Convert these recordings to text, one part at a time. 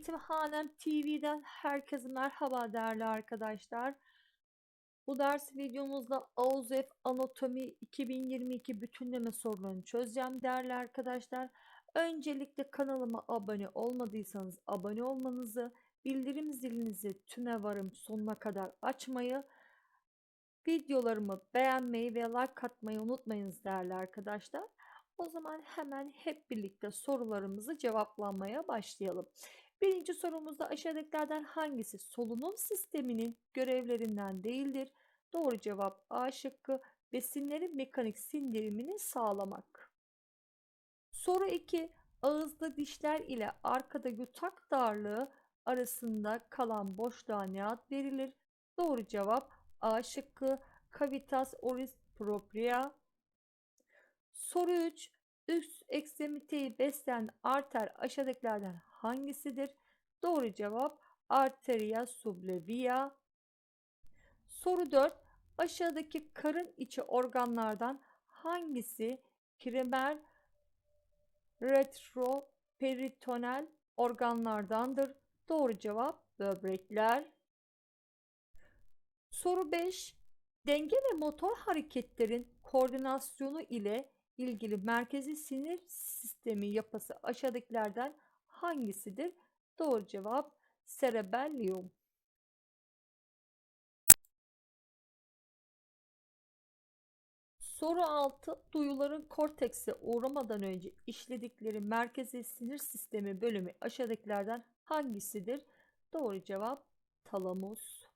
Eğitimhanem TV'den herkese merhaba değerli arkadaşlar. Bu ders videomuzda AUZEF Anatomi 2022 bütünleme sorularını çözeceğim değerli arkadaşlar. Öncelikle kanalıma abone olmadıysanız abone olmanızı, bildirim zilinizi tüme varım sonuna kadar açmayı, videolarımı beğenmeyi ve like atmayı unutmayınız değerli arkadaşlar. O zaman hemen hep birlikte sorularımızı cevaplamaya başlayalım. Birinci sorumuzda aşağıdakilerden hangisi solunum sisteminin görevlerinden değildir? Doğru cevap A şıkkı besinlerin mekanik sindirimini sağlamak. Soru 2. Ağızda dişler ile arkada yutak darlığı arasında kalan boşluğa ne ad verilir? Doğru cevap A şıkkı cavitas oris propria. Soru 3. Üst ekstremiteyi besleyen arter aşağıdakilerden hangisidir? Doğru cevap arteria sublevia. Soru 4. Aşağıdaki karın içi organlardan hangisi primer retroperitoneal organlardandır? Doğru cevap böbrekler. Soru 5. Denge ve motor hareketlerin koordinasyonu ile ilgili merkezi sinir sistemi yapısı aşağıdakilerden hangisidir? Doğru cevap cerebellum. Soru 6. Duyuların kortekse uğramadan önce işledikleri merkezi sinir sistemi bölümü aşağıdakilerden hangisidir? Doğru cevap talamus.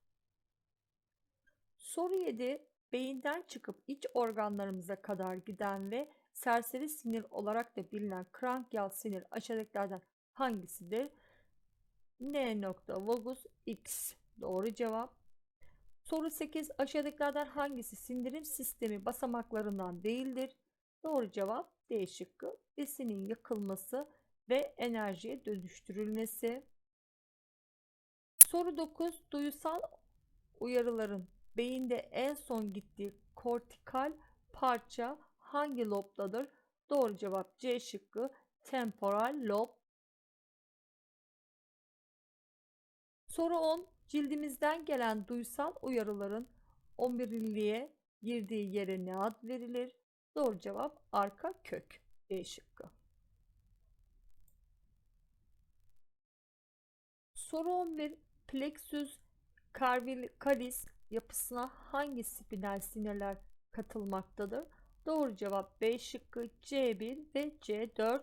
Soru 7. Beyinden çıkıp iç organlarımıza kadar giden ve serseri sinir olarak da bilinen krankyal sinir aşağıdakilerden hangisidir? N nokta vagus X. Doğru cevap. Soru 8. Aşağıdakilerden hangisi sindirim sistemi basamaklarından değildir? Doğru cevap D şıkkı. Besinin yakılması ve enerjiye dönüştürülmesi. Soru 9. Duyusal uyarıların beyinde en son gittiği kortikal parça hangi lobdadır? Doğru cevap C şıkkı temporal lob. Soru 10. Cildimizden gelen duysal uyarıların omuriliğe girdiği yere ne ad verilir? Doğru cevap arka kök. D şıkkı. Soru 11. Plexus cervicalis yapısına hangi spinal sinirler katılmaktadır? Doğru cevap B şıkkı C1 ve C4.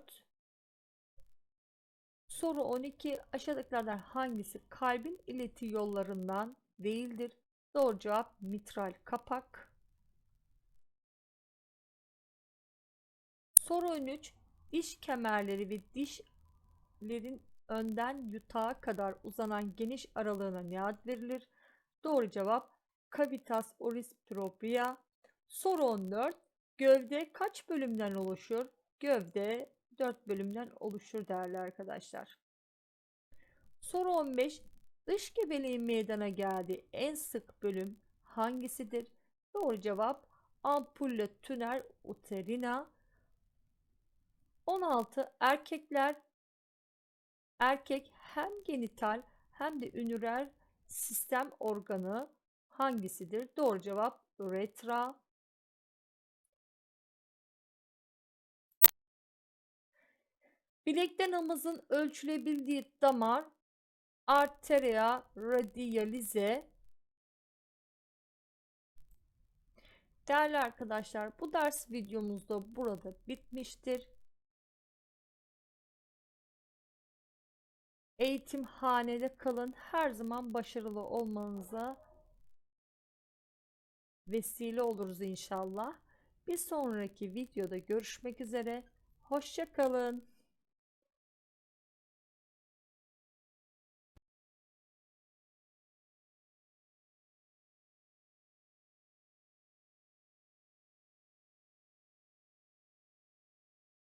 Soru 12. Aşağıdakilerden hangisi kalbin ileti yollarından değildir? Doğru cevap mitral kapak. Soru 13. Diş kemerleri ve dişlerin önden yutağa kadar uzanan geniş aralığına ne ad verilir? Doğru cevap cavitas oris propria. Soru 14. Gövde kaç bölümden oluşur? Gövde 4 bölümden oluşur değerli arkadaşlar. Soru 15. Dış gebeliğin meydana geldiği en sık bölüm hangisidir? Doğru cevap ampulle tüner uterina. 16. Erkekler erkek hem genital hem de ünürer sistem organı hangisidir? Doğru cevap uretra. Bilekten namazın ölçülebildiği damar arteria radialize. Değerli arkadaşlar bu ders videomuz da burada bitmiştir. Eğitimhanede kalın. Her zaman başarılı olmanıza vesile oluruz inşallah. Bir sonraki videoda görüşmek üzere. Hoşça kalın.